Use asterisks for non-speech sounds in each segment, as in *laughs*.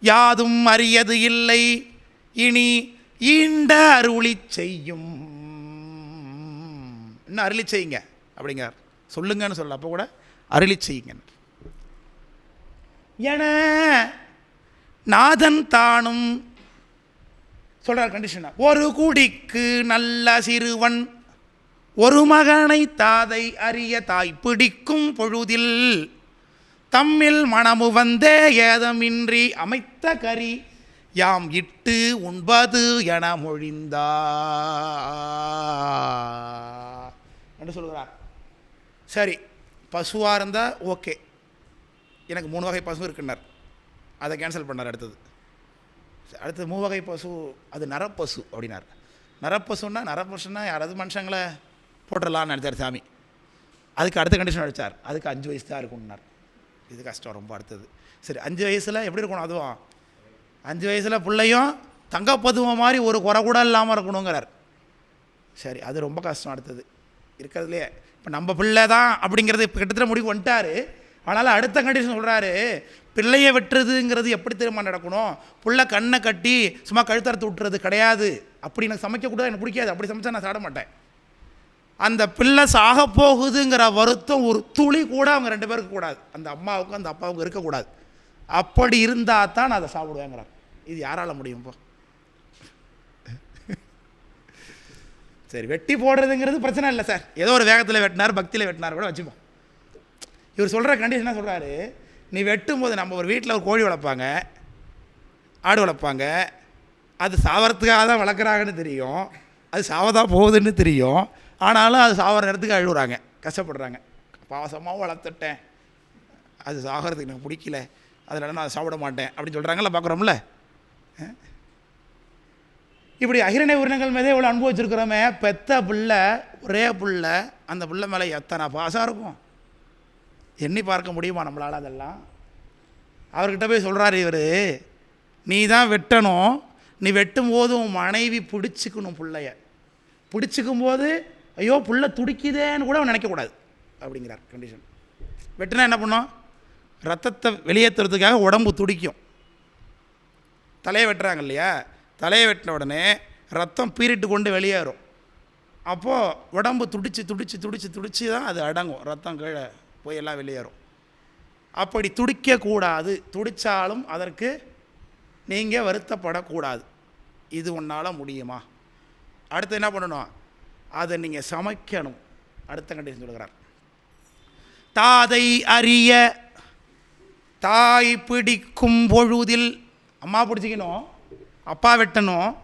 யாதும் அறியது இல்லை. இனி ஈண்ட அருளி செய்யும். இன்னும் அருளி செய்யுங்க. அப்படிங்கிறார். சொல்லுங்கன்னு சொல்ல அப்போ கூட அருளி செய்யுங்க என நாதன் தானும் சொல்கிறார் கண்டிஷனா ஒரு குடிக்கு நல்ல சிறுவன் ஒரு மகனை தாதை அறிய தாய் பிடிக்கும் பொழுதில் தம்மில் மனமு வந்தே ஏதமின்றி அமைத்த கரி யாம் இட்டு உண்பது என மொழிந்தா. என்று சொல்கிறார் சரி பசுவாக இருந்தால் ஓகே. எனக்கு மூணு வகை பசு இருக்குன்னார். அதை கேன்சல் பண்ணார் அடுத்தது. அடுத்தது மூவகை பசு அது நரப்பசு அப்படின்னார். நரப்பசுன்னா நரப்பசுன்னா யாராவது மனுஷங்களை போட்டுடலான்னு நினச்சார் சாமி. அதுக்கு அடுத்த கண்டிஷன் அடித்தார் அதுக்கு அஞ்சு வயசு தான் இருக்கும்னார். இது கஷ்டம் ரொம்ப அடுத்தது. சரி அஞ்சு வயசில் எப்படி இருக்கணும் அதுவும்? அஞ்சு வயசில் பிள்ளையும் தங்கப்பதுவம் மாதிரி ஒரு குறை கூட இல்லாமல் இருக்கணுங்கிறார். சரி அது ரொம்ப கஷ்டம் அடுத்தது. இருக்கிறதுலே இப்போ நம்ம பிள்ளை தான் அப்படிங்கிறது இப்போ கிட்டத்தட்ட முடிவு வந்துட்டாரு. ஆனால் அடுத்த கண்டிஷன் சொல்கிறாரு பிள்ளையை வெட்டுறதுங்கிறது எப்படி திரும்ப நடக்கணும்? புள்ள கண்ணை கட்டி சும்மா கழுத்தறுத்து விட்டுறது கிடையாது. அப்படி எனக்கு சமைக்கக்கூடாது எனக்கு பிடிக்காது. அப்படி சமைச்சா நான் சாட மாட்டேன். அந்த பிள்ளை சாக போகுதுங்கிற வருத்தம் ஒரு துளி கூட அவங்க ரெண்டு பேருக்கு கூடாது. அந்த அம்மாவுக்கும் அந்த அப்பாவுக்கும் இருக்கக்கூடாது. அப்படி இருந்தால் தான் நான் அதை சாப்பிடுவேங்கிறார் இது யாரால் முடியும் இப்போ சரி வெட்டி போடுறதுங்கிறது பிரச்சனை இல்லை சார். ஏதோ ஒரு வேகத்தில் வெட்டினார் பக்தியில் வெட்டினார் கூட வச்சுப்போம். இவர் சொல்கிற கண்டிஷனாக சொல்கிறாரு நீ வெட்டும்போது நம்ம ஒரு வீட்டில் ஒரு கோழி வளர்ப்பாங்க. ஆடு வளர்ப்பாங்க. அது சாவறதுக்காக தான் வளர்க்குறாங்கன்னு தெரியும். அது சாவதான் போகுதுன்னு தெரியும். ஆனாலும் அது சாகிற நேரத்துக்கு அழுகுறாங்க. கஷ்டப்படுறாங்க. பாவசமாக வளர்த்துட்டேன். அது சாகிறதுக்கு எனக்கு பிடிக்கல. அதனால நான் சாப்பிட மாட்டேன் அப்படின்னு சொல்கிறாங்கல்ல பார்க்குறோம்ல? இப்படி அகிரணை உரினங்கள் மேலே இவ்வளோ அனுபவிச்சிருக்கிறோமே பெத்த பிள்ளை ஒரே பிள்ளை அந்த பிள்ளை மேலே எத்தனை பாசம் இருக்கும்? எண்ணி பார்க்க முடியுமா நம்மளால் அதெல்லாம்? அவர்கிட்ட போய் சொல்கிறார் இவர் நீ தான் வெட்டணும். நீ வெட்டும் போது உன் மனைவி பிடிச்சிக்கணும் பிள்ளைய. பிடிச்சிக்கும் போது ஐயோ புள்ள துடிக்குதேன்னு கூட அவன் நினைக்கக்கூடாது அப்படிங்கிறார் கண்டிஷன் வெட்டினா என்ன பண்ணோம்? ரத்தத்தை வெளியேற்றுறதுக்காக உடம்பு துடிக்கும். தலையை வெட்டுறாங்க இல்லையா? தலையை வெட்டின உடனே ரத்தம் பீரிட்டு கொண்டு வெளியேறும். அப்போது உடம்பு துடிச்சு துடிச்சு துடிச்சு துடிச்சு தான் அது அடங்கும். ரத்தம் கீழே போய் எல்லாம் வெளியேறும். அப்படி துடிக்கக்கூடாது. துடித்தாலும் அதற்கு நீங்கள் வருத்தப்படக்கூடாது. இது உன்னால் முடியுமா? அடுத்து என்ன பண்ணணும்? அதை நீங்கள் சமைக்கணும். அடுத்த கண்டிஷன் சொல்கிறார் தாதை அறிய தாய் பிடிக்கும் பொழுதில் அம்மா பிடிச்சிக்கணும் அப்பா வெட்டணும்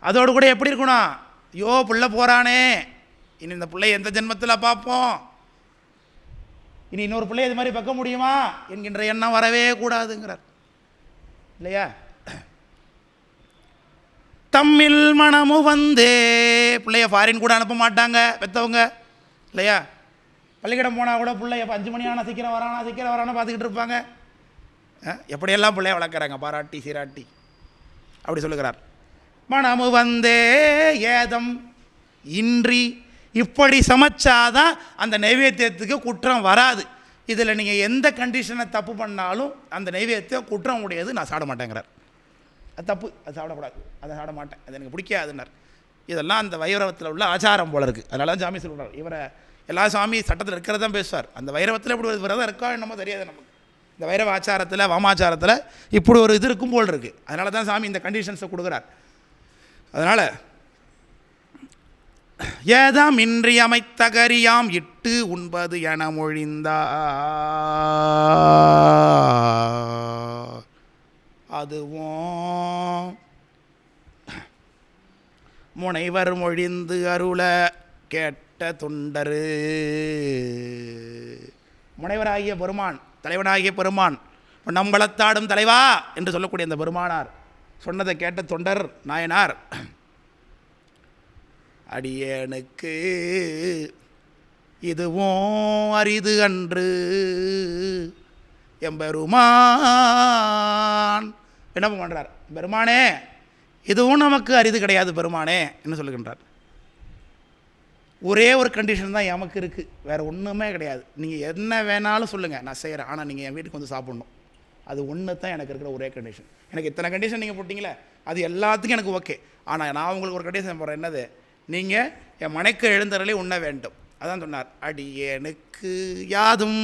அதோடு கூட எப்படி இருக்கணும்? ஐயோ பிள்ளை போகிறானே இனி இந்த பிள்ளை எந்த ஜென்மத்தில் பார்ப்போம்? இனி இன்னொரு பிள்ளை இது மாதிரி பார்க்க முடியுமா? என்கின்ற எண்ணம் வரவே கூடாதுங்கிறார். இல்லையா? தம்மில் மனமு வந்தே. பிள்ளைய ஃபாரின் கூட அனுப்ப மாட்டாங்க பெற்றவங்க இல்லையா? பள்ளிக்கூடம் போனால் கூட பிள்ளைய அஞ்சு மணி ஆனால் சீக்கிரம் வரானா சீக்கிரம் வரானா பார்த்துக்கிட்டு இருப்பாங்க. எப்படியெல்லாம் பிள்ளைய வளர்க்குறாங்க? பாராட்டி சீராட்டி. அப்படி சொல்லுகிறார். மனமு வந்தே ஏதம் இன்றி இப்படி சமைச்சாதான் அந்த நைவேத்தியத்துக்கு குற்றம் வராது. இதில் நீங்கள் எந்த கண்டிஷனை தப்பு பண்ணாலும் அந்த நைவேத்தியம் குற்றம் உடையது நான் சாட மாட்டேங்கிறார். அது தப்பு. அது சாப்பிடக்கூடாது. அதை சாப்பிட மாட்டேன். அது எனக்கு பிடிக்காதுன்னார். இதெல்லாம் அந்த வைரவத்தில் உள்ள ஆச்சாரம் போல இருக்குது அதனால தான் சாமி சொல்கிறார் இவரை எல்லா சாமி சட்டத்தில் இருக்கிறது தான் பேசுவார். அந்த வைரவத்தில் இப்படி ஒரு விரதம் இருக்கா என்னமோ தெரியாது நமக்கு. இந்த வைரவ ஆச்சாரத்தில் வாமாச்சாரத்தில் இப்படி ஒரு இது இருக்கும் போல் இருக்குது அதனால தான் சாமி இந்த கண்டிஷன்ஸை கொடுக்குறார். அதனால் ஏதாம் இன்றி அமைத்த கரியாம் இட்டு உண்பது என மொழிந்தா அதுவும். முனைவர் மொழிந்து அருள கேட்ட தொண்டரு. முனைவராகிய பெருமான் தலைவனாகிய பெருமான் நம்பளத்தாடும் தலைவா என்று சொல்லக்கூடிய அந்த பெருமானார் சொன்னதை கேட்ட தொண்டர் நாயனார். அடியேனுக்கு இதுவும் அரிது அன்று எம்பெருமான் என்ன பண்ணுறார் பெருமானே எதுவும் நமக்கு அரிது கிடையாது பெருமானே என்ன சொல்லுகின்றார். ஒரே ஒரு கண்டிஷன் தான் எமக்கு இருக்குது வேறு ஒன்றுமே கிடையாது. நீங்கள் என்ன வேணாலும் சொல்லுங்கள் நான் செய்கிறேன் ஆனால் நீங்கள் என் வீட்டுக்கு வந்து சாப்பிட்ணும். அது ஒன்று தான் எனக்கு இருக்கிற ஒரே கண்டிஷன் எனக்கு இத்தனை கண்டிஷன் நீங்கள் போட்டிங்களே அது எல்லாத்துக்கும் எனக்கு ஓகே ஆனால் நான் உங்களுக்கு ஒரு கண்டிஷன் போகிறேன் என்னது? நீங்கள் என் மனைக்கு எழுந்தரலே உண்ண வேண்டும். அதான் சொன்னார். அடி எனக்கு யாதும்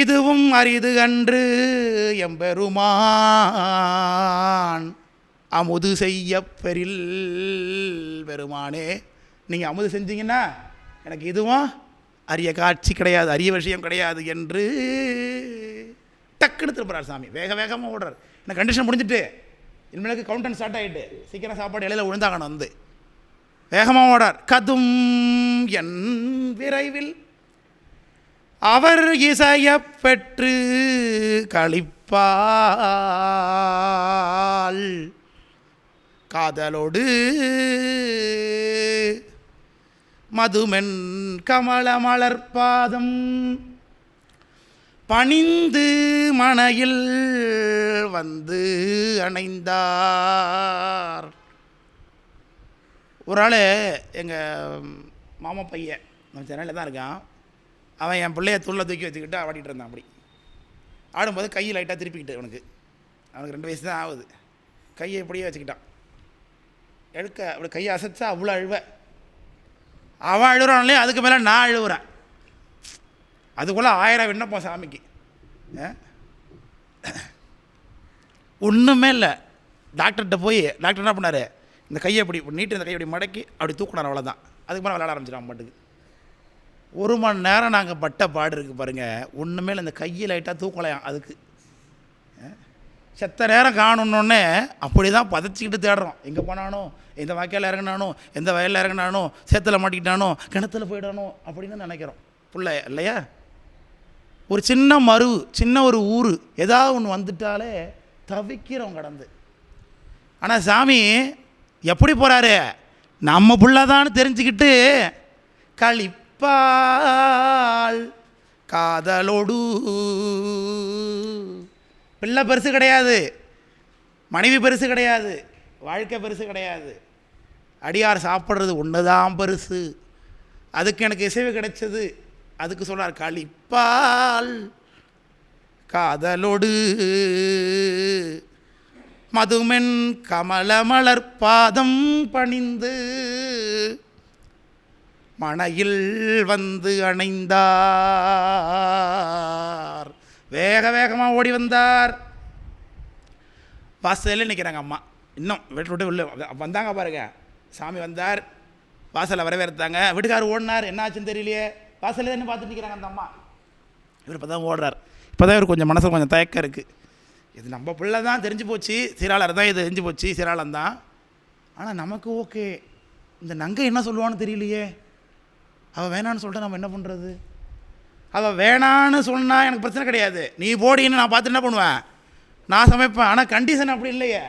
இதுவும் அரிது அன்று எம்பெருமான். அமுது செய்ய பெரில் பெருமானே. நீங்கள் அமுது செஞ்சீங்கன்னா எனக்கு இதுவும் அரிய காட்சி கிடையாது அரிய விஷயம் கிடையாது என்று டக்குன்னு திருப்புறார் சாமி. வேக வேகமாக ஓடுறார். எனக்கு கண்டிஷன் முடிஞ்சுட்டு இனிமேலுக்கு கவுண்டன் ஸ்டார்ட் ஆகிட்டு சீக்கிரம் சாப்பாடு இலையில் விழுந்தாங்கணும் வந்து. வேகமாக ஓடார். கதும் என் விரைவில் அவர் இசையப்பெற்று களிப்பால் காதலோடு மதுமென் கமல மலர்பாதம் பணிந்து மனையில் வந்து அணைந்தார். ஒரு ஆள் எங்கள் மாமா பையன் நம்ம சென்னையில் தான் இருக்கான். அவன் என் பிள்ளைய துள்ள தூக்கி வச்சுக்கிட்டு ஆடிட்டு இருந்தான் அப்படி. ஆடும்போது கையை லைட்டாக திருப்பிக்கிட்டு அவனுக்கு. அவனுக்கு ரெண்டு வயசு தான் ஆகுது. கையை இப்படியே வச்சுக்கிட்டான். எடுக்க அப்படி கையை அசைச்சா அவ்வளோ அழுவ. அவன் அழுகிறான்லே அதுக்கு மேலே நான் அழுகுறேன். அதுக்குள்ளே ஆயிரம் விண்ணப்பம் சாமிக்கு. ஒன்றுமே இல்லை. டாக்டர்கிட்ட போய் டாக்டர் என்ன பண்ணார்? இந்த கையை இப்படி நீட்டு இந்த கையை இப்படி மடக்கி அப்படி தூக்கினார் அவ்வளோதான் அதுக்கு மேலே விளையாட ஆரம்பிச்சிடான் பாட்டுக்கு. ஒரு மணி நேரம் நாங்கள் பட்ட பாடு இருக்குது பாருங்கள் ஒன்றுமே இல்லை இந்த கையில் லைட்டாக தூக்கலையாம் அதுக்கு. செத்த நேரம் காணணுன்னே அப்படி தான் பதச்சிக்கிட்டு தேடுறோம். எங்கே போனானோ? எந்த வாய்க்கால் இறங்கினானோ? எந்த வயலில் இறங்கினானோ? சேத்தில் மாட்டிக்கிட்டானோ? கிணத்துல போயிடானோ அப்படின்னு நினைக்கிறோம். பிள்ளை இல்லையா? ஒரு சின்ன மறு சின்ன ஒரு ஊர் ஏதாவது ஒன்று வந்துட்டாலே தவிக்கிறோம் கடந்து. ஆனால் சாமி எப்படி போகிறாரு நம்ம புள்ளதான்னு தெரிஞ்சுக்கிட்டு களி களிப்பால் காதலோடு. பிள்ளை பெருசு கிடையாது. மனைவி பெருசு கிடையாது. வாழ்க்கை பெருசு கிடையாது. அடியார் சாப்பிட்றது ஒன்று தான் பெருசு. அதுக்கு எனக்கு இசைவு கிடைச்சது. அதுக்கு சொன்னார் களிப்பால் காதலோடு. மதுமென் கமல மலர் பாதம் பணிந்து மணையில் வந்து அணைந்தார். வேக வேகமாக ஓடி வந்தார். வாசலில் நிற்கிறாங்க அம்மா. இன்னும் வீட்டு விட்டு உள்ள வந்தாங்க பாருங்க. சாமி வந்தார். வாசலில் வரவேற்றாங்க. வீட்டுக்காரர் ஓடினார். என்ன ஆச்சுன்னு தெரியலையே. வாசலில் தான் பார்த்துட்டு நிற்கிறாங்க அந்த அம்மா. இவர் இப்போ தான் ஓடுறார். இப்போ தான் இவர் கொஞ்சம் மனசில் கொஞ்சம் தயக்கம் இருக்குது இது நம்ம பிள்ளை தான் தெரிஞ்சு போச்சு. சீராளர் தான் இது தெரிஞ்சு போச்சு. சீராளம் தான். ஆனால் நமக்கு ஓகே. இந்த நங்கை என்ன சொல்லுவான்னு தெரியலையே. அவள் வேணான்னு சொல்லிட்டு நம்ம என்ன பண்ணுறது அவள் வேணான்னு சொன்னால் எனக்கு பிரச்சனை கிடையாது. நீ போடின்னு நான் பார்த்து என்ன பண்ணுவேன்? நான் சமைப்பேன். ஆனால் கண்டிஷன் அப்படி இல்லையே.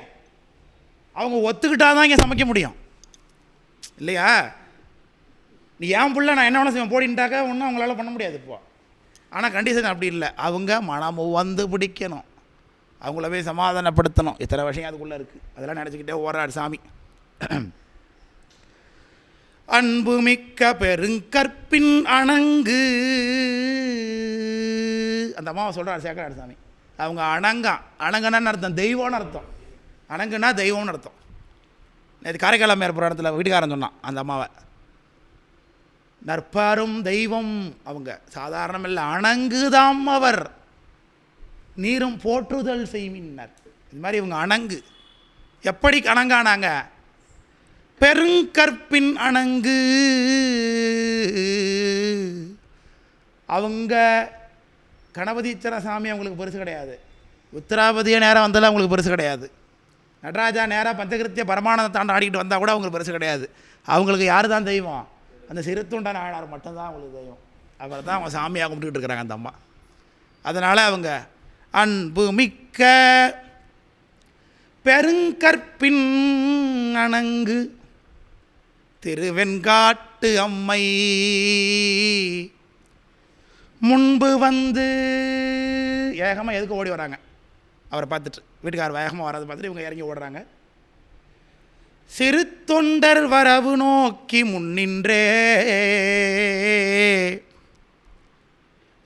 அவங்க ஒத்துக்கிட்டா தான் இங்கே சமைக்க முடியும். இல்லையா? நீ ஏன் பிள்ளை நான் என்ன வேணால் செய்வேன். போடின்ட்டாக்கா ஒன்றும் அவங்களால பண்ண முடியாது இப்போ. ஆனால் கண்டிஷன் அப்படி இல்லை. அவங்க மனம் வந்து பிடிக்கணும். அவங்கள போய் சமாதானப்படுத்தணும். இத்தனை விஷயம் அதுக்குள்ளே இருக்குது அதெல்லாம் நினச்சிக்கிட்டே ஓடுறாரு சாமி. அன்புமிக்க பெருங்கற்பின் அணங்கு. அந்த அம்மாவை சொல்கிறார் சேக்கராடு சாமி அவங்க அணங்கா. அணங்கன்னு அர்த்தம்? தெய்வம்னு அர்த்தம். அணங்குனா தெய்வம்னு அர்த்தம். நேற்று காரைக்கால் அம்மையார் இடத்துல வீட்டுக்காரன் சொன்னான் அந்த அம்மாவை. நற்பாரும் தெய்வம் அவங்க. சாதாரணம் இல்லை அணங்குதாம் அவர். நீரும் போற்றுதல் செய்மின்னர். இது மாதிரி இவங்க அணங்கு. எப்படி அணங்கானாங்க பெருங்கற்பின் அணங்கு. அவங்க கணபதீச்சர சாமி அவங்களுக்கு பெருசு கிடையாது. உத்தராபதிய நேரம் வந்தாலும் அவங்களுக்கு பெருசு கிடையாது. நடராஜா நேராக பஞ்சகிருத்திய பரமானந்த தாண்ட ஆடிக்கிட்டு வந்தால் கூட அவங்களுக்கு பெருசு கிடையாது. அவங்களுக்கு யார் தான் தெய்வம்? அந்த சிறுத்துண்டான ஆளார் மட்டும்தான் அவங்களுக்கு தெய்வம். அவர் தான் அவங்க சாமியாக கும்பிட்டுக்கிட்டு இருக்கிறாங்க அந்த அம்மா. அதனால் அவங்க அன்பு மிக்க பெருங்கற்பின் அணங்கு. திருவெண்காட்டு அம்மை. முன்பு வந்து ஏகமாக எதுக்கு ஓடி வராங்க? அவரை பார்த்துட்டு வீட்டுக்காரர் வேகமாக வராது பார்த்துட்டு இவங்க இறங்கி ஓடுறாங்க. சிறு தொண்டர் வரவு நோக்கி முன்னின்றே.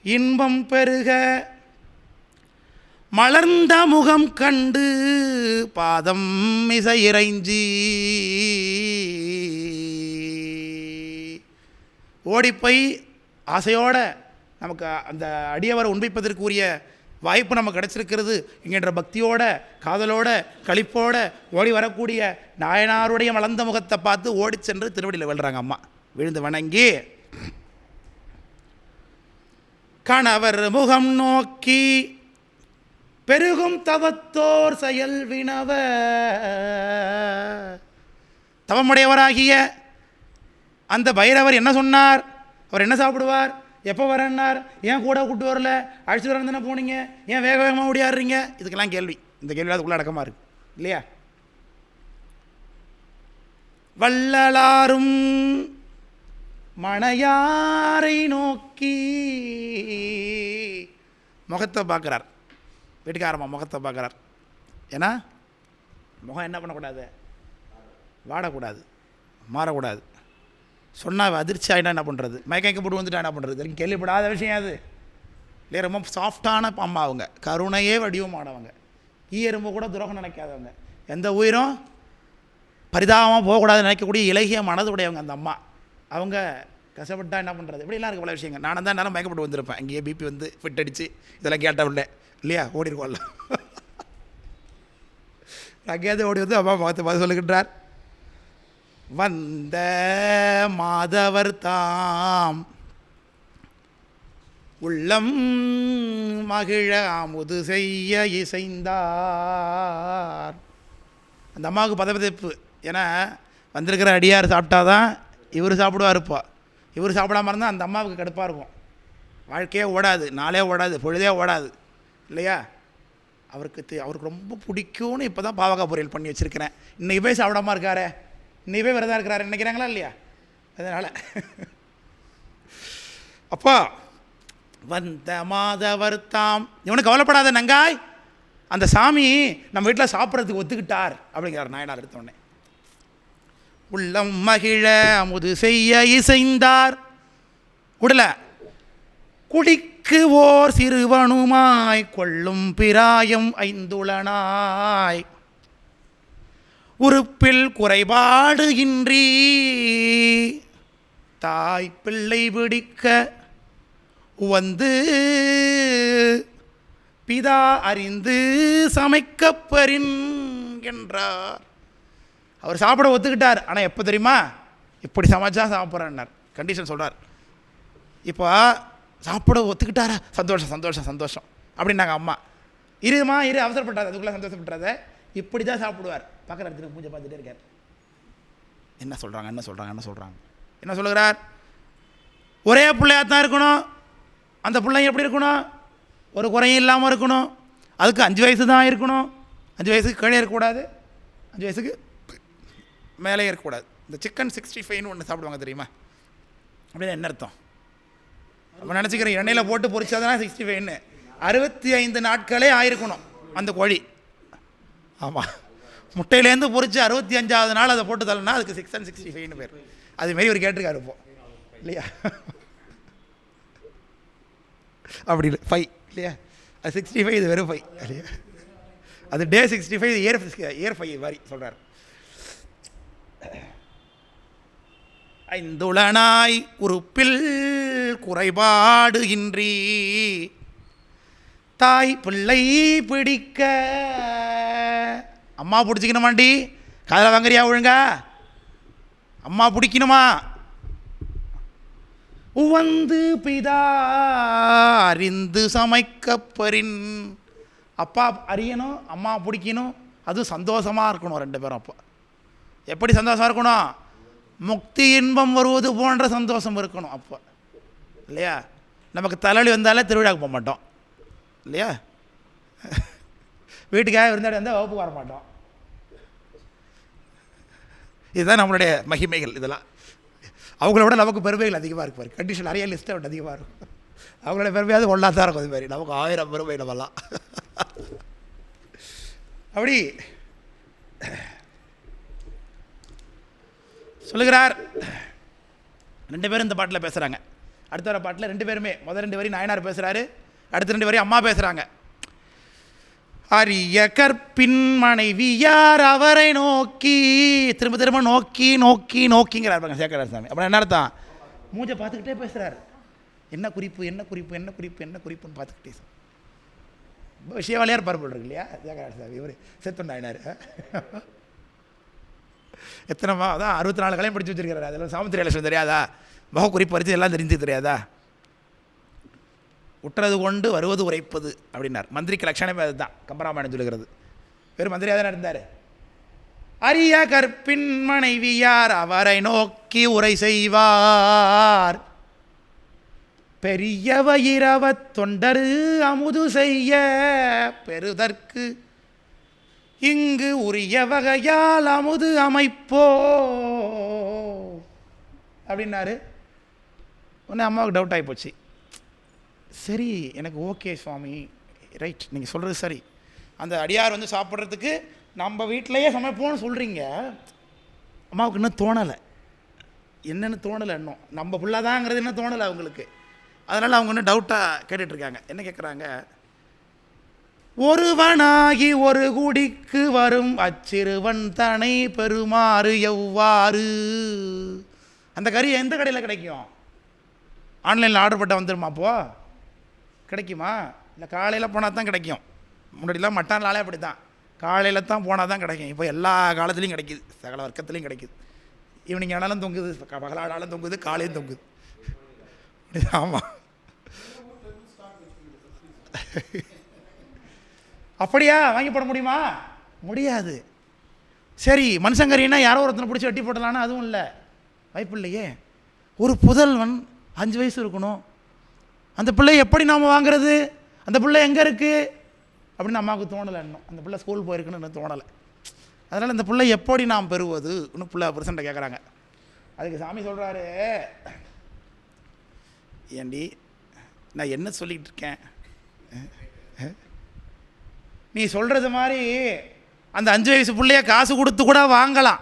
இன்பம் பெருக மலர்ந்த முகம் கண்டு பாதம் மிசையிறைஞ்சி ஓடிப்போய் ஆசையோட நமக்கு அந்த அடியவரை உண்பிப்பதற்குரிய வாய்ப்பு நமக்கு கிடச்சிருக்கிறது. என்கின்ற பக்தியோட காதலோட களிப்போட ஓடி வரக்கூடிய நாயனாருடைய மலர்ந்த முகத்தை பார்த்து ஓடி சென்று திருவடியில் விழுறாங்க அம்மா. விழுந்து வணங்கி கணவர் முகம் நோக்கி பெருகும் தவத்தோர் செயல் வினவ. தவமுடையவராகிய அந்த பைரவர் என்ன சொன்னார்? அவர் என்ன சாப்பிடுவார்? எப்போ வரேன்னார்? ஏன் கூட கூட்டு வரல? அழைச்சிட்டு வரேன் தானே போனீங்க? ஏன் வேக வேகமாக ஓடியாடுறீங்க இதுக்கெல்லாம் கேள்வி. இந்த கேள்வி அதுக்குள்ளே அடக்கமாக இருக்கு. இல்லையா? வள்ளலாரும் மணையாரை நோக்கி முகத்தை பார்க்குறார். வீட்டுக்காரம்மா முகத்தை பார்க்குறார். ஏன்னா முகம் என்ன பண்ணக்கூடாது? வாடக்கூடாது. மாறக்கூடாது. சொன்னால் அதிர்ச்சி ஆகிட்டா என்ன பண்ணுறது மயக்கம் போட்டு வந்துட்டா என்ன பண்ணுறது வரைக்கும் கேள்விப்படாத விஷயம் அது. இல்லையா ரொம்ப சாஃப்டான அம்மா அவங்க. கருணையே வடிவமானவங்க. ஈ எறும்பு கூட துரோகம் நினைக்காதவங்க. எந்த உயிரும் பரிதாபமாக போகக்கூடாதுன்னு நினைக்கக்கூடிய இலகிய மனது உடையவங்க அந்த அம்மா. அவங்க கஷ்டப்பட்டா என்ன பண்ணுறது இப்படிலாம் இருக்க பல விஷயங்கள். நான் தான் நேரம் மயக்கப்பட்டு வந்திருப்பேன். இங்கேயே பிபி வந்து ஃபிட் அடித்து இதெல்லாம் கேட்ட இல்லையா ஓடி இருக்கோம்ல அங்கேயாவது ஓடி வந்து அம்மா பார்த்து பார்த்து சொல்லுகின்றார். வந்த மாதவர் தாம். உள்ளம் மகிழ அமுது செய்ய இசைந்தார். அந்த அம்மாவுக்கு பதவிதைப்பு ஏன்னா வந்திருக்கிற அடியார் சாப்பிட்டாதான் இவர் சாப்பிடுவா இருப்பா இவர் சாப்பிடாம இருந்தால் அந்த அம்மாவுக்கு கடுப்பாக இருக்கும். வாழ்க்கையே ஓடாது நாளே ஓடாது பொழுதே ஓடாது. இல்லையா? அவருக்கு தெ- அவருக்கு ரொம்ப பிடிக்கும்னு இப்போ தான் பாவகா பொரியல் பண்ணி வச்சுருக்கிறேன். இன்னைக்கு போய் சாப்பிடாம இருக்காரே? இன்னைக்கு போய் விரதம் இருக்கிறாரு நினைக்கிறாங்களா இல்லையா? அதனால். அப்பா வந்த மாதவர் தாம். இவனுக்கு கவலைப்படாத நங்காய். அந்த சாமி நம்ம வீட்டில் சாப்பிட்றதுக்கு ஒத்துக்கிட்டார் அப்படிங்கிறார் நாயனார் எடுத்தோடனே உள்ளம் மகிழ அமுது செய்ய இசைந்தார். உடல குடிக்கு ஓர் சிறுவனுமாய் கொள்ளும் பிராயம் ஐந்துளனாய். உறுப்பில் குறைபாடு இன்றி தாய் பிள்ளை பிடிக்க வந்து பிதா அறிந்து சமைக்கப்பரின் என்றார். அவர் சாப்பிட ஒத்துக்கிட்டார். ஆனால் எப்போ தெரியுமா? இப்படி சமைச்சா சாப்பிட்றேன்னார். கண்டிஷன் சொல்கிறார் இப்போ சாப்பிட ஒத்துக்கிட்டாரா? சந்தோஷம் சந்தோஷம் சந்தோஷம். அப்படின்னாங்க அம்மா. இருமா இரு அவசரப்பட்டாத அதுக்குள்ளே சந்தோஷப்படுறத இப்படி தான் சாப்பிடுவார் பார்க்குற இடத்துல பூஜை பார்த்துட்டே இருக்கார். என்ன சொல்கிறாங்க என்ன சொல்கிறாங்க என்ன சொல்கிறாங்க என்ன சொல்லுகிறார்? ஒரே பிள்ளையாக தான் இருக்கணும். அந்த பிள்ளைங்க எப்படி இருக்கணும்? ஒரு குறையும் இல்லாமல் இருக்கணும். அதுக்கு அஞ்சு வயசு தான் இருக்கணும். அஞ்சு வயசுக்கு கீழே இருக்கக்கூடாது. அஞ்சு வயசுக்கு மேலே இருக்கக்கூடாது. இந்த சிக்கன் சிக்ஸ்டி ஃபைவ்னு ஒன்று சாப்பிடுவாங்க தெரியுமா? அப்படின்னு என்ன அர்த்தம்? நம்ம நினச்சிக்கிறேன் எண்ணெயில் போட்டு பொரிச்சாதான் சிக்ஸ்டி ஃபைவ்னு அறுபத்தி ஐந்து நாட்களே ஆயிருக்கணும் அந்த கோழி. ஆமாம் முட்டையிலேருந்து பொறிச்சு அறுபத்தி அஞ்சாவது நாள் அதை போட்டு தரலனா அதுக்கு சிக்ஸ் அண்ட் சிக்ஸ்டி ஃபைவ்னு பேர். அதுமாரி ஒரு கேட்டிருக்காரு இப்போ. இல்லையா? அப்படி இல்லை. ஃபைவ் இல்லையா? அது சிக்ஸ்டி ஃபைவ் இது வெறும் ஃபைவ் இல்லையா? அது day sixty five year year five மாதிரி சொல்கிறார் ஐந்துளனாய் உறுப்பில் குறைபாடு இன்றி தாய் பிள்ளை பிடிக்க அம்மா பிடிச்சிக்கணுமாண்டி? காதில் வாங்குறியா ஒழுங்கா? அம்மா பிடிக்கணுமா? உவந்து பிதா அறிந்து சமைக்கப்பரின். அப்பா அறியணும் அம்மா பிடிக்கணும். அதுவும் சந்தோஷமாக இருக்கணும் ரெண்டு பேரும் அப்போ. எப்படி சந்தோஷமாக இருக்கணும்? முக்தி இன்பம் வருவது போன்ற சந்தோஷம் இருக்கணும் அப்போ. இல்லையா? நமக்கு தலைவலி வந்தாலே திருவிழாவுக்கு போக மாட்டோம். இல்லையா? வீட்டுக்காக விருந்தாடி வந்தால் வகுப்பு வர மாட்டோம். இதுதான் நம்மளுடைய மகிமைகள் இதெல்லாம். அவங்கள விட நமக்கு பெருமைகள் அதிகமாக இருக்கு பாரு. கண்டிஷன் நிறைய லிஸ்ட்டை விட அதிகமாக இருக்கும். அவங்களோட பெருமையாவது ஒன்றா தான் இருக்கும் அது மாதிரி. நமக்கு ஆயிரம் பெருமை நம்மலாம் அப்படி சொல்லுகிறார். ரெண்டு பேரும் இந்த பாட்டில் பேசுகிறாங்க அடுத்த வர பாட்டில் ரெண்டு பேருமே. முதல் ரெண்டு வரையும் நாயனார் பேசுகிறாரு அடுத்த ரெண்டு வரையும் அம்மா பேசுகிறாங்க அரிய கற்பின் மனைவியார் அவரை நோக்கி திரும்ப திரும்ப நோக்கி நோக்கி நோக்கிங்கிறார் பாருங்க சேக்கரார் சாமி அப்புறம் என்ன அர்த்தம்? மூஞ்சை பார்த்துக்கிட்டே பேசுகிறார் என்ன குறிப்பு என்ன குறிப்பு என்ன குறிப்பு என்ன குறிப்புன்னு பார்த்துக்கிட்டே சார் ரொம்ப விஷயவாளியாக இருக்கு இல்லையா சேக்கரார் சாமி இவர் செத்துண்டாயினார் எத்தனைமா அதான் அறுபத்தி நாலு கலையும் படித்து வச்சிருக்கிறார். அதெல்லாம் சாமுத்திரி தெரியாதா? முக குறிப்பு வரைச்சு எல்லாம் தெரிஞ்சு தெரியாதா? உற்றது கொண்டு வருவது உரைப்பது அப்படின்னார். மந்திரிக்கு லட்சணமே அதுதான். கம்பராமாயணம் சொல்லுகிறது. வெறும் மந்திரியாக தானே இருந்தார்? அரிய கற்பின் மனைவியார் அவரை நோக்கி உரை செய்வார். பெரிய இரவ தொண்டரு அமுது செய்ய பெறுதற்கு இங்கு உரிய வகையால் அமுது அமைப்போ. அப்படின்னாரு. உடனே அம்மாவுக்கு டவுட் ஆகிப்போச்சு சரி எனக்கு ஓகே சுவாமி. ரைட் நீங்கள் சொல்கிறது சரி. அந்த அடியார் வந்து சாப்பிட்றதுக்கு நம்ம வீட்டிலையே சமைப்போம்னு சொல்கிறீங்க அம்மாவுக்கு இன்னும் தோணலை. என்னென்னு தோணலை இன்னும். நம்ம பிள்ளைதாங்கிறது இன்னும் தோணலை அவங்களுக்கு. அதனால் அவங்க இன்னும் டவுட்டாக கேட்டுட்ருக்காங்க. என்ன கேட்குறாங்க? ஒருவனாகி ஒரு குடிக்கு வரும் அச்சிறுவன் தனை பெறுமாறு எவ்வாறு? அந்த கறி எந்த கடையில் கிடைக்கும்? ஆன்லைனில் ஆர்டர் போட்டால் வந்துடுமா அப்போது கிடைக்குமா? இல்லை காலையில் போனால் தான் கிடைக்கும். முன்னாடிலாம் மட்டான் நாளே அப்படி தான் காலையில் தான் போனால் தான் கிடைக்கும். இப்போ எல்லா காலத்துலேயும் கிடைக்குது. சகல வர்க்கத்துலேயும் கிடைக்குது. ஈவினிங் ஆனாலும் தொங்குது. பகலாடாலும் தொங்குது. காலையும் தொங்குது. *laughs* ஆமாம் *laughs* அப்படியா? வாங்கி போட முடியுமா? முடியாது. சரி மனுஷங்கரின்னா யாரோ ஒருத்தனை பிடிச்சி வெட்டி போடலான்னா அதுவும் இல்லை. வாய்ப்பு இல்லையே. ஒரு புதல்வன் அஞ்சு வயசு இருக்கணும். அந்த பிள்ளை எப்படி நாம் வாங்குறது? அந்த பிள்ளை எங்கே இருக்குது அப்படின்னு அம்மாவுக்கு தோணலை இன்னும். அந்த பிள்ளை ஸ்கூல் போயிருக்குன்னு இன்னும் தோணலை. அதனால் இந்த பிள்ளை எப்படி நாம் பெறுவது? இன்னும் பிள்ளை புருஷன்ட்ட கேட்குறாங்க அதுக்கு சாமி சொல்கிறாரு ஏண்டி நான் என்ன சொல்லிகிட்டு இருக்கேன்? நீ சொல்கிறது மாதிரி அந்த அஞ்சு வயசு பிள்ளைய காசு கொடுத்து கூட வாங்கலாம்.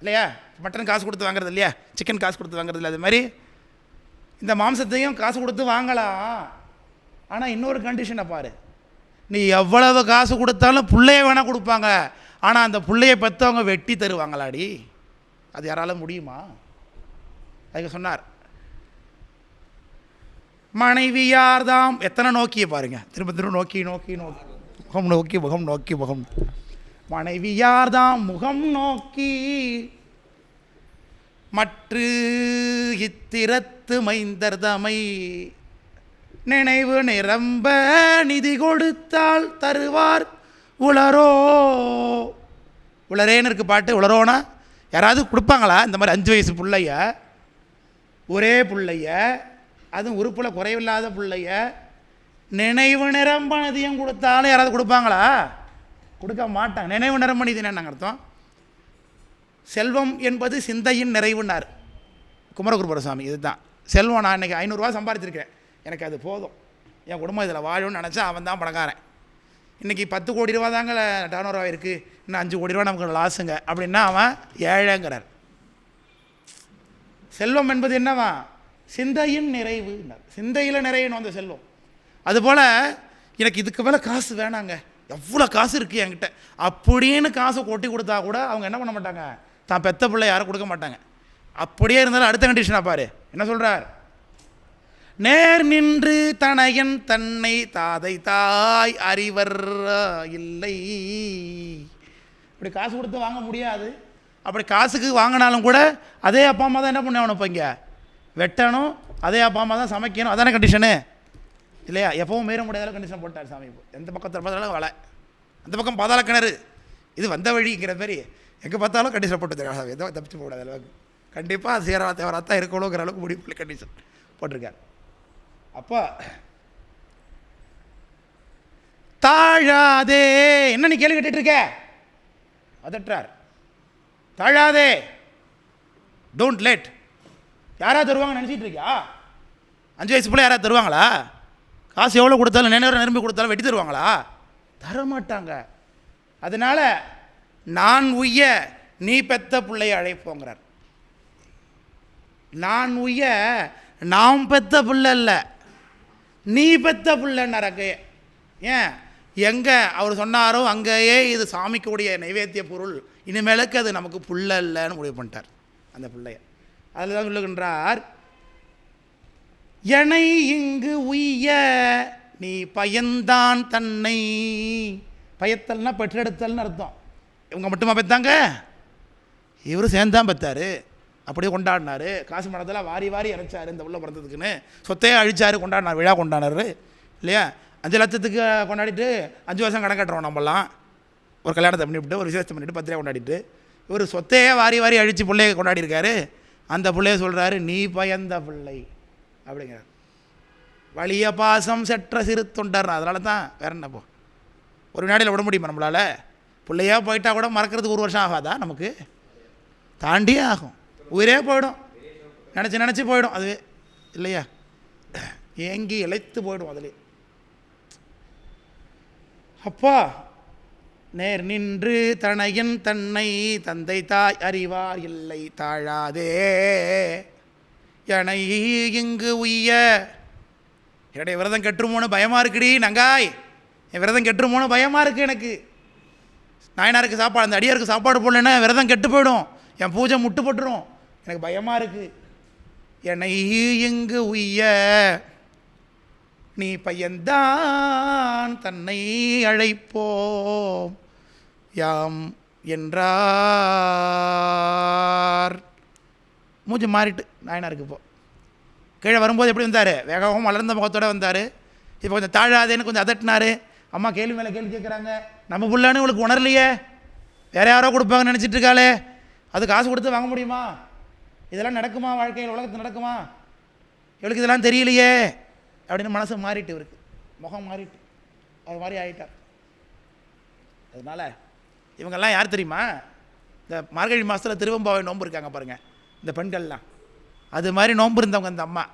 இல்லையா? மட்டன் காசு கொடுத்து வாங்குறது இல்லையா? சிக்கன் காசு கொடுத்து வாங்குறது இல்லை அது மாதிரி இந்த மாம்சத்தையும் காசு கொடுத்து வாங்கலாம். ஆனால் இன்னொரு கண்டிஷனை பாரு. நீ எவ்வளவு காசு கொடுத்தாலும் பிள்ளைய வேணால் கொடுப்பாங்க. ஆனால் அந்த பிள்ளைய பெற்றவங்க வெட்டி தருவாங்களாடி? அது யாரால முடியுமா? அதுக்கு சொன்னார். மனைவியார் தாம் எத்தனை நோக்கிய பாருங்க. திரும்ப திரும்ப நோக்கி நோக்கி நோக்கி. முகம் நோக்கி முகம் நோக்கி முகம் மனைவியார் தாம் முகம் நோக்கி. மற்று இத்திரத்து மைந்தர்தமை நினைவு நிரம்ப நிதி கொடுத்தால் தருவார் உளரோ. உளரேன்னு இருக்கு பாட்டு உளரோனா? யாராவது கொடுப்பாங்களா? இந்த மாதிரி அஞ்சு வயசு பிள்ளைய? ஒரே பிள்ளைய அதுவும் உறுப்பில் குறைவில்லாத பிள்ளைய நினைவு நிரம்ப நிதியம் கொடுத்தாலும் யாராவது கொடுப்பாங்களா? கொடுக்க மாட்டாங்க. நினைவு நிரம்ப நிதி என்னங்க அர்த்தம்? செல்வம் என்பது சிந்தையின் நிறைவுன்னார் குமரகுருபரசாமி இதுதான். செல்வம் நான் இன்றைக்கி ஐநூறுரூவா சம்பாதிச்சிருக்கேன் எனக்கு அது போதும். என் குடும்பம் இதில் வாழும்னு நினச்சா அவன் தான் பணக்காரன். இன்றைக்கி பத்து கோடி ரூபா தாங்க டர்ன் இருக்குது இன்னும் அஞ்சு கோடி ரூபா நமக்கு லாஸுங்க அப்படின்னா அவன் ஏழைங்கிறார். செல்வம் என்பது என்னவா? சிந்தையின் நிறைவு சிந்தையில் நிறையணும் அந்த செல்வம். அதுபோல் எனக்கு இதுக்கு மேலே காசு வேணாங்க. எவ்வளோ காசு இருக்குது என்கிட்ட. அப்படின்னு காசை கொட்டி கொடுத்தா கூட அவங்க என்ன பண்ண மாட்டாங்க? தான் பெத்த பிள்ளை யாரும் கொடுக்க மாட்டாங்க. அப்படியே இருந்தாலும் அடுத்த கண்டிஷனாக பாரு. என்ன சொல்கிறார் நேர் நின்று தனையன் தன்னை தாதை தாய் அறிவர் இல்லை. இப்படி காசு கொடுத்து வாங்க முடியாது. அப்படி காசுக்கு வாங்கினாலும் கூட அதே அப்பா அம்மா தான் என்ன பண்ணணும் இப்போ இங்கே? வெட்டணும் அதே அப்பா அம்மா தான் சமைக்கணும். அதானே கண்டிஷனு இல்லையா? எப்பவும் மீற முடியாத கண்டிஷன் போட்டார் சாமி. இப்போ எந்த பக்கத்தில் பார்த்தாலும் வலை? அந்த பக்கம் பாதாள கிணறு? இது வந்த வழிங்கிற மாதிரி. எங்கே பார்த்தாலும் கண்டிஷன் போட்டு தருவாங்க எதோ தப்பிச்சு போடாத அளவுக்கு. கண்டிப்பாக அது தேவராக தான் இருக்கணுங்கிற அளவுக்கு முடிவு பண்ணி கண்டிஷன் போட்டிருக்கார். அப்போ தாழாதே. என்ன நீ கேள்வி கேட்டுட்ருக்க இருக்க? தாழாதே. டோன்ட் லேட் யாராவது தருவாங்க நினச்சிட்டு இருக்கியா? அஞ்சு வயசு பிள்ளை யாராவது தருவாங்களா? காசு எவ்வளோ கொடுத்தாலும் நினைவு நிரம்பி கொடுத்தாலும் வெட்டி தருவாங்களா? தர மாட்டாங்க அதனால நான் உய்ய நீ பெத்த பிள்ளையை அழைப்போங்கிறார். நான் உய்ய நாம் பெத்த பிள்ளை இல்லை நீ பெத்த பிள்ளைன்னார் அங்கேயே ஏன்? எங்கே அவர் சொன்னாரோ அங்கேயே இது சாமிக்குடைய நைவேத்திய பொருள். இனிமேலுக்கு அது நமக்கு புள்ள இல்லைன்னு முடிவு பண்ணிட்டார் அந்த பிள்ளைய. அதில் தான் சொல்லுகின்றார் எனை இங்கு உய்ய நீ பயந்தான் தன்னை. பயத்தல்னா பெற்றெடுத்தல்னு அர்த்தம். இவங்க மட்டுமா பெற்றாங்க இவரும் சேர்ந்தான் பெற்றார் அப்படியே கொண்டாடினாரு. காசு மடத்தில் வாரி வாரி இறைச்சாரு இந்த உள்ள பிறந்ததுக்குன்னு. சொத்தையே அழிச்சாரு கொண்டாடினார் விழா கொண்டாடினார். இல்லையா? அஞ்சு லட்சத்துக்கு கொண்டாடிட்டு அஞ்சு வருஷம் கடன் கட்டுறோம் நம்மலாம் ஒரு கல்யாணத்தை பண்ணிவிட்டு ஒரு விசேஷத்தை பண்ணிவிட்டு பத்திரிகை கொண்டாடிட்டு. இவர் சொத்தையே வாரி வாரி அழித்து பிள்ளைய கொண்டாடிருக்காரு அந்த பிள்ளைய சொல்கிறாரு நீ பயந்த பிள்ளை. அப்படிங்கிறார். வலிய பாசம் செற்ற சிறு தொண்டர். அதனால தான் வேற என்ன போ? ஒரு வினாடியில் விட முடியுமா நம்மளால்? பிள்ளையா போயிட்டா கூட மறக்கிறதுக்கு ஒரு வருஷம் ஆகாதா? நமக்கு தாண்டியே ஆகும். உயிரே போயிடும். நினச்சி நினச்சி போயிடும் அதுவே இல்லையா? ஏங்கி இழைத்து போயிடும் அதிலே. அப்பா நேர் நின்று தனையன் தன்னை தந்தை தாய் அறிவார் இல்லை தாழாதே. எனை இங்கு உய்ய. என்னுடைய விரதம் கெட்டுருமோன்னு பயமாக இருக்குடி நங்காய். என் விரதம் கெட்டுருமோன்னு பயமாக இருக்குது எனக்கு. நாயனாருக்கு சாப்பாடு அந்த அடியாருக்கு சாப்பாடு போடலன்னா விரதம் கெட்டு போயிடும். என் பூஜை முட்டு போட்டுரும் எனக்கு பயமாக இருக்குது என்னை இங்கு உய்ய. நீ பையன்தான் தன்னை அழைப்போம். யாம் என்றார். மூஞ்சி மாறிட்டு நாயனாருக்கு இப்போ கீழே வரும்போது எப்படி வந்தார்? வேகமாக வளர்ந்த முகத்தோடு வந்தார். இப்போ கொஞ்சம் தாழாதேன்னு கொஞ்சம் அதட்டினார். அம்மா கேள்வி மேலே கேள்வி கேட்குறாங்க நம்ம பிள்ளைன்னு இவளுக்கு உணரலையே. வேற யாரோ கொடுப்பாங்கன்னு நினச்சிட்டு இருக்காளே. அது காசு கொடுத்து வாங்க முடியுமா? இதெல்லாம் நடக்குமா வாழ்க்கையில்? உலகத்தில் நடக்குமா? இவளுக்கு இதெல்லாம் தெரியலையே. அப்படின்னு மனசு மாறிட்டு இவருக்கு. முகம் மாறிட்டு. அது மாதிரி ஆகிட்டார் அதனால் இவங்கெல்லாம் யார் தெரியுமா? இந்த மார்கழி மாதத்தில் திருவம்பாவை நோன்பு இருக்காங்க பாருங்கள் இந்த பெண்கள்லாம். அது மாதிரி நோன்பு இருந்தவங்க இந்த அம்மா.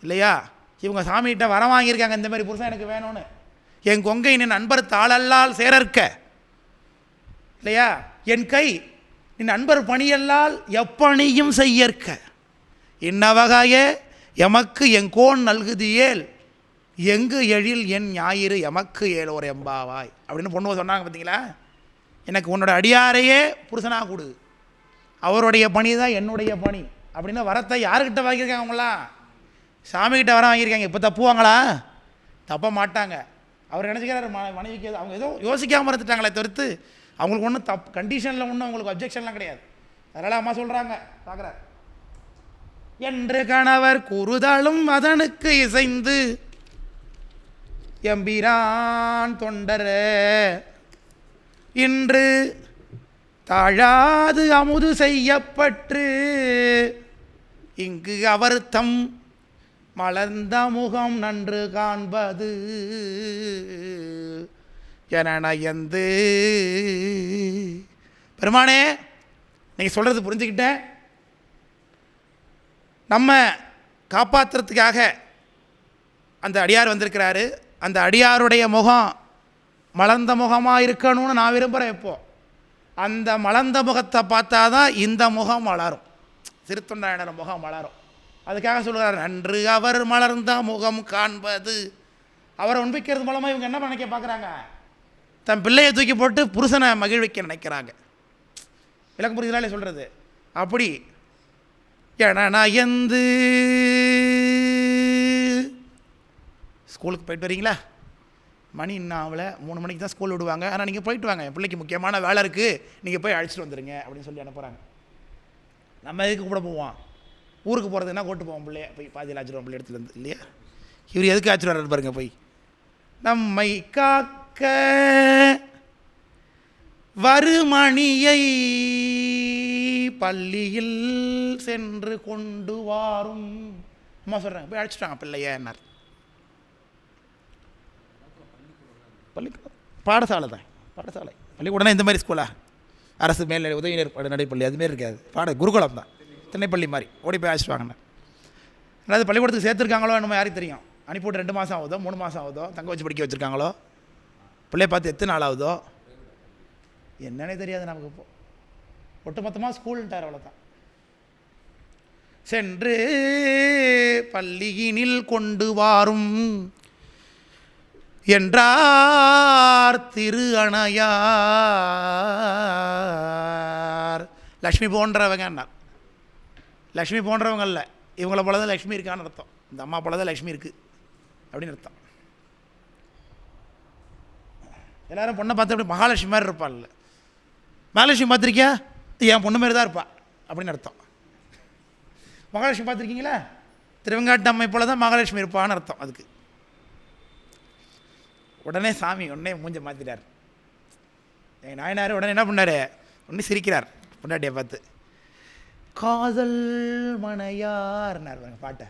இல்லையா? இவங்க சாமிகிட்ட வர வாங்கியிருக்காங்க. இந்த மாதிரி புருஷன் எனக்கு வேணும்னு. என் கொங்கை நின் நண்பர் தாளல்லால் சேரற்க. இல்லையா? என் கை நின் நண்பர் பணியல்லால் எப்பணியும் செய்யற்க. இன்னவகாய எமக்கு என் கோன் நல்குதியேல் எங்கு எழில் என் ஞாயிறு எமக்கு ஏழோர் எம்பாவாய். அப்படின்னு பொண்ணு சொன்னாங்க பார்த்தீங்களா எனக்கு உன்னோட அடியாரையே புருஷனாக கொடு. அவருடைய பணி தான் என்னுடைய பணி. அப்படின்னு வரத்தை யாருக்கிட்ட வாங்கியிருக்காங்க அவங்களாம் சாமிக்கிட்ட வர வாங்கியிருக்காங்க. இப்போ தப்புவாங்களா தப்ப மாட்டாங்க. அவர் நினச்சிக்கிறாரு மனைவிக்கு அவங்க ஏதோ யோசிக்காமல் இருந்துட்டாங்களே தவிர்த்து அவங்களுக்கு ஒன்றும் தப் கண்டிஷனில் ஒன்றும் அவங்களுக்கு அப்ஜெக்ஷன்லாம் கிடையாது. அதனால் அம்மா சொல்கிறாங்க பார்க்குறாரு என்று கணவர் கூறுதலும் அதனுக்கு இசைந்து எம்பிரான் தொண்டரே இன்று தாழாது அமுது செய்யப்பட்டு இங்கு அவர் தம் மலர்ந்த முகம் நன்று காண்பது என பெருமானே நீங்கள் சொல்கிறது புரிஞ்சுக்கிட்டேன். நம்ம காப்பாற்றுறதுக்காக அந்த அடியார் வந்திருக்கிறாரு. அந்த அடியாருடைய முகம் மலர்ந்த முகமாக இருக்கணும்னு நான் விரும்புகிறேன் இப்போது அந்த மலர்ந்த முகத்தை பார்த்தா தான் இந்த முகம் வளரும் திருத்தொண்டாயனர் முகம் வளரும் அதுக்காக சொல்கிறார் நன்று அவர் மலர்ந்த முகம் காண்பது. அவரை உண்பிக்கிறது மூலமாக இவங்க என்ன நினைக்க பார்க்குறாங்க? தன் பிள்ளையை தூக்கி போட்டு புருஷனை மகிழ்விக்க நினைக்கிறாங்க. விளக்கம் புரியுதுனாலே சொல்கிறது அப்படி என நயந்து ஸ்கூலுக்கு போயிட்டு வரீங்களா? மணி இன்னும் ஆகலை மூணு மணிக்கு தான் ஸ்கூல் விடுவாங்க. ஆனால் நீங்கள் போயிட்டு வாங்க. என் பிள்ளைக்கு முக்கியமான வேலை இருக்குது நீங்கள் போய் அழைச்சிட்டு வந்துடுங்க அப்படின்னு சொல்லி அனுப்புகிறாங்க நம்ம எதுக்கு கூட போவோம்? ஊருக்கு போகிறதுனா கூட்டு போவோம் பிள்ளைய. போய் பாதியில் ஆச்சிருவோம் பிள்ளை இடத்துல இருந்து இல்லையா? இவர் எதுக்கு ஆச்சிட்டு பாருங்க போய். நம்மை காக்க வருமணியை பள்ளியில் சென்று கொண்டு வாரும். அம்மா சொல்கிறாங்க போய் அழைச்சிட்டாங்க பிள்ளையன்னார் பள்ளிக்கூடம். பாடசாலை தான். பாடசாலை. பள்ளிக்கூடம்னா இந்த மாதிரி ஸ்கூலா அரசு மேல்நிலை உதவினர் நடைப்பள்ளி அதுமாரி இருக்காது. பாட குருகுலம் தான். திண்ணைப்பள்ளி மாதிரி. ஓடி போய் அழைச்சிட்டு வாங்கண்ணே அதாவது பள்ளிக்கூடத்துக்கு சேர்த்துருக்காங்களோ என்னமோ யாருக்கு தெரியும்? அனுப்பிவிட்டு ரெண்டு மாதம் ஆகுதோ மூணு மாதம் ஆகுதோ தங்க வச்சு படிக்க வச்சுருக்காங்களோ? பிள்ளைய பார்த்து எத்தனை நாள் ஆகுதோ? என்னன்னே தெரியாது நமக்கு இப்போ. ஒட்டுமொத்தமாக ஸ்கூல்ன்ட்டார் அவ்வளோதான் சென்று பள்ளியினில் கொண்டு வாரும் என்றார் திரு அணையார். லக்ஷ்மி போன்றவங்கன்னார் லக்ஷ்மி போன்றவங்க இல்லை இவங்கள போல தான் லக்ஷ்மி இருக்கான்னு அர்த்தம். இந்த அம்மா போல தான் லக்ஷ்மி இருக்குது அப்படின்னு அர்த்தம். எல்லாரும் பொண்ணை பார்த்து அப்படி மகாலட்சுமி மாதிரி இருப்பாள் மகாலட்சுமி பார்த்துருக்கியா? என் பொண்ணு மாதிரி தான் இருப்பா. அப்படின்னு அர்த்தம். மகாலட்சுமி பார்த்துருக்கீங்களா? திருவங்காட்டு அம்மை போல தான் மகாலட்சுமி இருப்பான்னு அர்த்தம் அதுக்கு. உடனே சாமி உடனே மூஞ்ச மாற்றிட்டார் எங்கள் நாயனார் உடனே என்ன பண்ணார்? உடனே சிரிக்கிறார். பொண்டாட்டியை பார்த்து. காதல் மனையார்னார் பாட்டை.